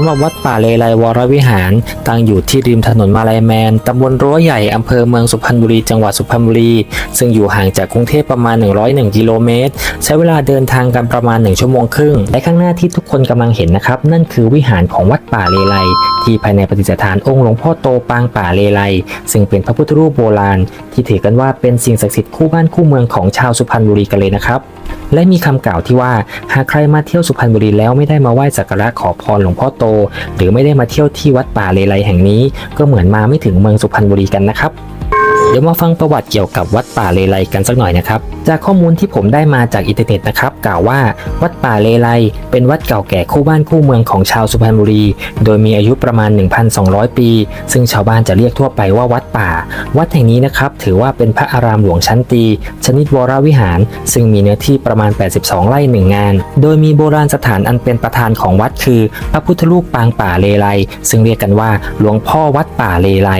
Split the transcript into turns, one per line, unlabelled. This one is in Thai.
ำหรับวัดป่าเลไลวรวิหาร ตั้งอยู่ที่ริมถนนมาลายแมน ตำบลรั้วใหญ่ อำเภอเมืองสุพรรณบุรี จังหวัดสุพรรณบุรี ซึ่งอยู่ห่างจากกรุงเทพประมาณ 101 กิโลเมตร ใช้เวลาเดินทางกันประมาณ 1 ชั่วโมงครึ่ง และข้างหน้าที่ทุกคนกำลังเห็นนะครับ นั่นคือวิหารของวัดป่าเลไล ที่ภายในประดิษฐานองค์หลวงพ่อโตปางป่าเลไล ซึ่งเป็นพระพุทธรูปโบราณ ที่ถือกันว่าเป็นสิ่งศักดิ์สิทธิ์คู่บ้านคู่เมืองของชาวสุพรรณบุรีกันเลยนะครับและมีคำกล่าวที่ว่าหากใครมาเที่ยวสุพรรณบุรีแล้วไม่ได้มาไหว้สักการะขอพรหลวงพ่อโตหรือไม่ได้มาเที่ยวที่วัดป่าเลไลแห่งนี้ ก็เหมือนมาไม่ถึงเมืองสุพรรณบุรีกันนะครับ เดี๋ยวมาฟังประวัติเกี่ยวกับวัดป่าเลไลกันสักหน่อยนะครับ จากข้อมูลที่ผมได้มาจากอินเทอร์เน็ตนะครับกล่าวว่าวัดป่าเลไลเป็นวัดเก่าแก่คู่บ้านคู่เมืองของชาวสุพรรณบุรี โดยมีอายุประมาณ 1,200 ปี ซึ่งชาวบ้านจะเรียกทั่วไปว่าวัดป่า วัดแห่งนี้นะครับถือว่าเป็นพระอารามหลวงชั้นตี ชนิดวรวิหาร ซึ่งมีเนื้อที่ประมาณ 82 ไร่หนึ่งงาน โดยมีโบราณสถานอันเป็นประธานของวัดคือ พระพุทธรูปปางป่าเลไลซึ่งเรียกกันว่าหลวงพ่อวัดป่าเลไล